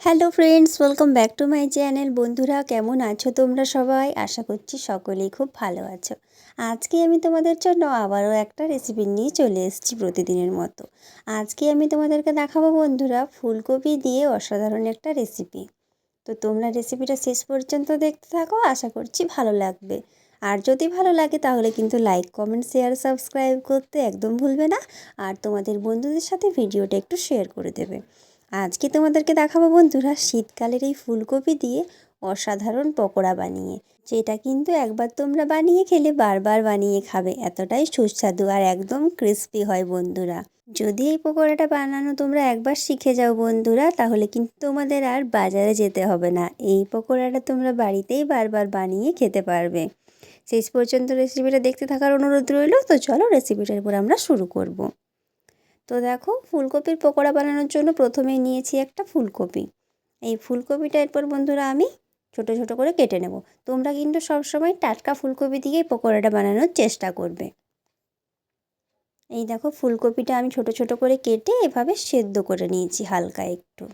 Hello friends, welcome back to my channel. বন্ধুরা, কেমন আছো তোমরা সবাই? আশা করছি সকলেই খুব ভালো আছো। আজকে আমি তোমাদের জন্য আবারও একটা রেসিপি নিয়ে চলে এসেছি প্রতিদিনের মতো। আজকে আমি তোমাদেরকে দেখাবো বন্ধুরা, ফুলকপি দিয়ে অসাধারণ একটা রেসিপি তো তোমরা রেসিপিটা শেষ পর্যন্ত দেখতে থাকো, আশা করছি ভালো লাগবে। আর যদি ভালো লাগে, তাহলে কিন্তু লাইক কমেন্ট শেয়ার সাবস্ক্রাইব করতে একদম ভুলবে না। আর তোমাদের বন্ধুদের সাথে ভিডিওটা একটু শেয়ার করে দেবে। আজকে তোমাদেরকে দেখাবো বন্ধুরা শীতকালের এই ফুলকপি দিয়ে অসাধারণ পকোড়া বানিয়ে। যেটা কিন্তু একবার তোমরা বানিয়ে খেলে বারবার বানিয়ে খাবে। এতটাই সুস্বাদু আর একদম ক্রিস্পি হয় বন্ধুরা। যদি এই পকোড়াটা বানানো তোমরা একবার শিখে যাও বন্ধুরা, তাহলে কিন্তু তোমাদের আর বাজারে যেতে হবে না। এই পকোড়াটা তোমরা বাড়িতেই বারবার বানিয়ে খেতে পারবে। শেষ পর্যন্ত রেসিপিটা দেখতে থাকার অনুরোধ রইল, তো চলো রেসিপিটার উপর আমরা শুরু করব। তো দেখো ফুলকপির পকোড়া বানানোর জন্য প্রথমে নিয়েছি একটা ফুলকপি। এই ফুলকপিটা এরপর বন্ধুরা আমি ছোট ছোট করে কেটে নেব। তোমরা কিন্তু সবসময় টাটকা ফুলকপি দিয়েই পকোড়াটা বানানোর চেষ্টা করবে। এই দেখো ফুলকপিটা আমি ছোট ছোট করে কেটে এভাবে সেদ্ধ করে নিয়েছি হালকা একটু।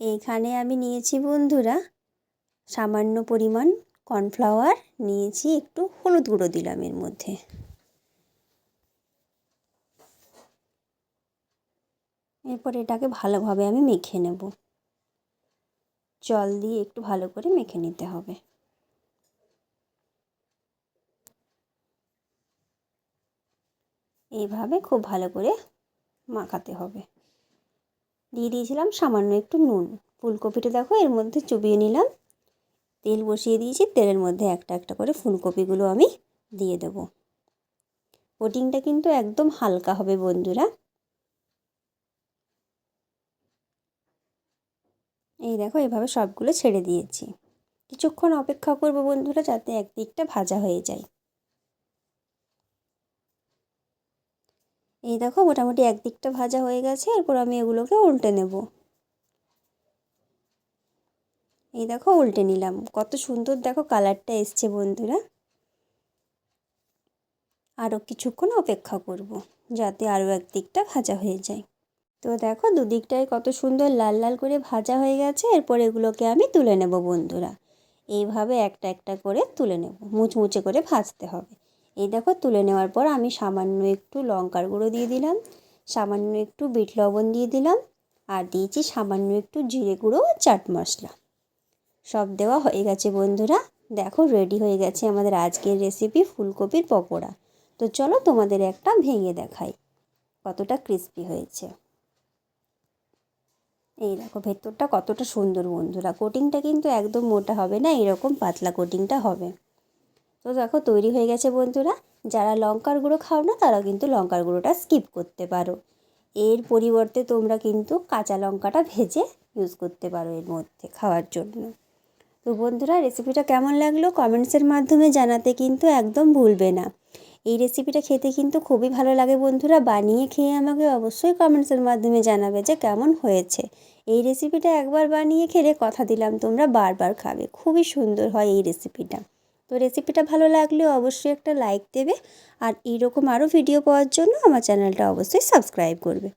এইখানে আমি নিয়েছি বন্ধুরা সামান্য পরিমাণ কর্নফ্লাওয়ার, নিয়েছি একটু হলুদ গুঁড়ো দিলাম এর মধ্যে। এরপর এটাকে ভালোভাবে আমি মেখে নেব। জল দিয়ে একটু ভালো করে মেখে নিতে হবে। এইভাবে খুব ভালো করে মাখাতে হবে। দিয়ে দিয়েছিলাম সামান্য একটু নুন। ফুলকপিটা দেখো, এর মধ্যে চুবিয়ে নিলাম। তেল বসিয়ে দিয়েছি, তেলের মধ্যে একটা একটা করে ফুলকপিগুলো আমি দিয়ে দেব। কোটিংটা কিন্তু একদম হালকা হবে বন্ধুরা। এই দেখো, এভাবে সবগুলো ছেড়ে দিয়েছি। কিছুক্ষণ অপেক্ষা করব বন্ধুরা, যাতে একদিকটা ভাজা হয়ে যায়। এই দেখো, মোটামুটি একদিকটা ভাজা হয়ে গেছে, এরপর আমি এগুলোকে উল্টে নেব। এই দেখো, উল্টে নিলাম। কত সুন্দর দেখো কালারটা এসছে বন্ধুরা। আরও কিছুক্ষণ অপেক্ষা করব, যাতে আরও একদিকটা ভাজা হয়ে যায়। তো দেখো দুদিকটাই কত সুন্দর লাল লাল করে ভাজা হয়ে গেছে, এরপর এগুলোকে আমি তুলে নেব বন্ধুরা। এইভাবে একটা একটা করে তুলে নেব, মুচমুচে করে ভাজতে হবে। এই দেখো তুলে নেওয়ার পর আমি সামান্য একটু লঙ্কার গুঁড়ো দিয়ে দিলাম, সামান্য একটু বিট লবণ দিয়ে দিলাম, আর দিয়েছি সামান্য একটু জিরে গুঁড়ো আর চাট মশলা। সব দেওয়া হয়ে গেছে বন্ধুরা। দেখো রেডি হয়ে গেছে আমাদের আজকের রেসিপি ফুলকপির পকোড়া। তো চলো তোমাদের একটা ভেঙে দেখাই কতটা ক্রিস্পি হয়েছে। এই দেখো, ভেতরটা কতটা সুন্দর বন্ধুরা। কোটিংটা কিন্তু একদম মোটা হবে না, এরকম পাতলা কোটিংটা হবে। তো দেখো, তৈরি হয়ে গেছে বন্ধুরা। যারা লঙ্কার গুঁড়ো খাও না তারা কিন্তু লঙ্কার গুঁড়োটা স্কিপ করতে পারো। এর পরিবর্তে তোমরা কিন্তু কাঁচা লঙ্কাটা ভেজে ইউজ করতে পারো এর মধ্যে খাওয়ার জন্য। তো বন্ধুরা রেসিপিটা কেমন লাগল? কমেন্টসের মাধ্যমে জানাতে কিন্তু একদম ভুলবে না। এই রেসিপিটা খেতে কিন্তু খুবই ভালো লাগে বন্ধুরা। বানিয়ে খেয়ে আমাকে অবশ্যই কমেন্টসের মাধ্যমে জানাবে যে কেমন হয়েছে। এই রেসিপিটা একবার বানিয়ে খেলে কথা দিলাম, তোমরা বারবার খাবে। খুবই সুন্দর হয় এই রেসিপিটা তো রেসিপিটা ভালো লাগলে অবশ্যই একটা লাইক দেবে। আর এইরকম আরও ভিডিও পাওয়ার জন্য আমার চ্যানেলটা অবশ্যই সাবস্ক্রাইব করবে।